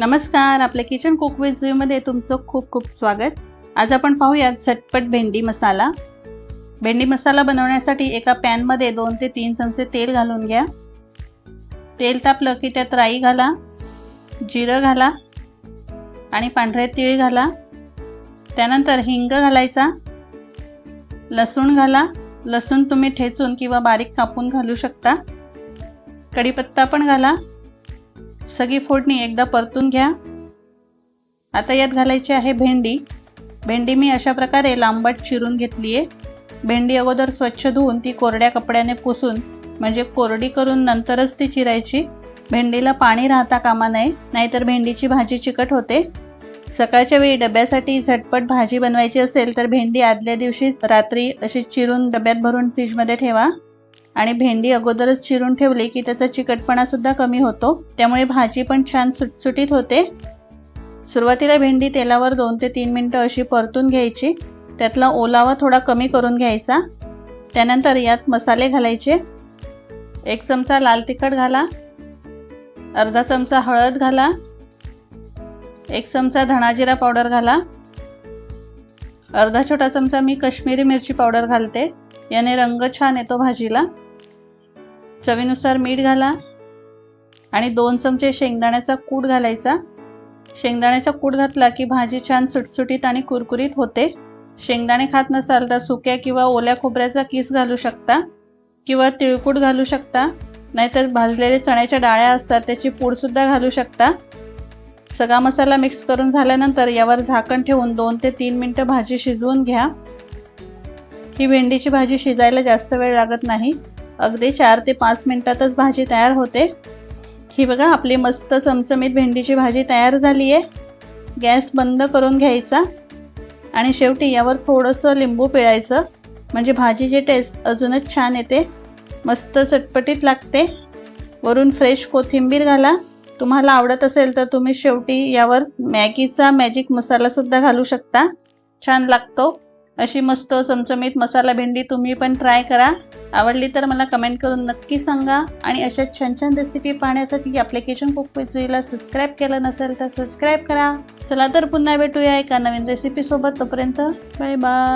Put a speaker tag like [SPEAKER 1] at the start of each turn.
[SPEAKER 1] नमस्कार आपल्या kitchen cook विथमध्ये तुमचं खूप खूप स्वागत. आज आपण पाहूयात झटपट भेंडी मसाला. भेंडी मसाला बनवण्यासाठी एका पॅनमध्ये दोन ते तीन चमचे तेल घालून घ्या. तेल तापलं की त्यात राई घाला जिरं घाला आणि पांढरे तीळ घाला. त्यानंतर हिंग घालायचा. लसूण घाला. लसूण तुम्ही ठेचून किंवा बारीक कापून घालू शकता. कढीपत्ता पण घाला. सगळी फोडणी एकदा परतून घ्या. आता यात घालायची आहे भेंडी. भेंडी मी अशा प्रकारे लांबट चिरून घेतली आहे भेंडी अगोदर स्वच्छ धुवून ती कोरड्या कपड्याने पुसून म्हणजे कोरडी करून नंतरच ती चिरायची. भेंडीला पाणी राहता कामा नये नाहीतर भेंडीची भाजी चिकट होते. सकाळच्या वेळी डब्यासाठी झटपट भाजी बनवायची असेल तर भेंडी आदल्या दिवशी रात्री अशी चिरून डब्यात भरून फ्रीजमध्ये ठेवा. आणि भेंडी अगोदरच चिरून ठेवली की त्याचा चिकटपणासुद्धा कमी होतो. त्यामुळे भाजी पण छान सुटसुटीत होते. सुरुवातीला भेंडी तेलावर दोन ते तीन मिनटं अशी परतून घ्यायची. त्यातला ओलावा थोडा कमी करून घ्यायचा. त्यानंतर यात मसाले घालायचे. एक चमचा लाल तिखट घाला. अर्धा चमचा हळद घाला. एक चमचा धणाजिरा पावडर घाला. अर्धा छोटा चमचा मी कश्मीरी मिरची पावडर घालते. याने रंग छान येतो भाजीला. चवीनुसार मीठ घाला आणि दोन चमचे शेंगदाण्याचा कूट घालायचा. शेंगदाण्याचा कूट घातला की भाजी छान सुटसुटीत आणि कुरकुरीत होते. शेंगदाणे खात नसाल तर सुक्या किंवा ओल्या खोबऱ्याचा किस घालू शकता किंवा तिळकूट घालू शकता. नाहीतर भाजलेले चण्याच्या डाळ्या असतात त्याची पूडसुद्धा घालू शकता. सगळा मसाला मिक्स करून झाल्यानंतर यावर झाकण ठेवून दोन ते तीन मिनटं भाजी शिजवून घ्या. ही भेंडीची भाजी शिजायला जास्त वेळ लागत नाही. अगदी चार ते पाच मिनटातच भाजी तयार होते. ही बघा आपली मस्त चमचमीत भेंडीची भाजी तयार झाली आहे. गॅस बंद करून घ्यायचा. आणि शेवटी यावर थोडंसं लिंबू पिळायचं. म्हणजे भाजीची टेस्ट अजूनच छान येते. मस्त चटपटीत लागते. वरून फ्रेश कोथिंबीर घाला. तुम्हाला आवडत असेल तर तुम्ही शेवटी यावर मॅगीचा मॅजिक मसालासुद्धा घालू शकता. छान लागतो. अशी मस्त चमचमीत मसाला भेंडी तुम्ही पण ट्राय करा. आवडली तर मला कमेंट करून नक्की सांगा. आणि अशा छान छान रेसिपी पाहण्यासाठी आपल्या किचन कुक सबस्क्राईब केलं नसेल तर सबस्क्राईब करा. चला तर पुन्हा भेटूया एका नवीन रेसिपीसोबत तोपर्यंत बाय बाय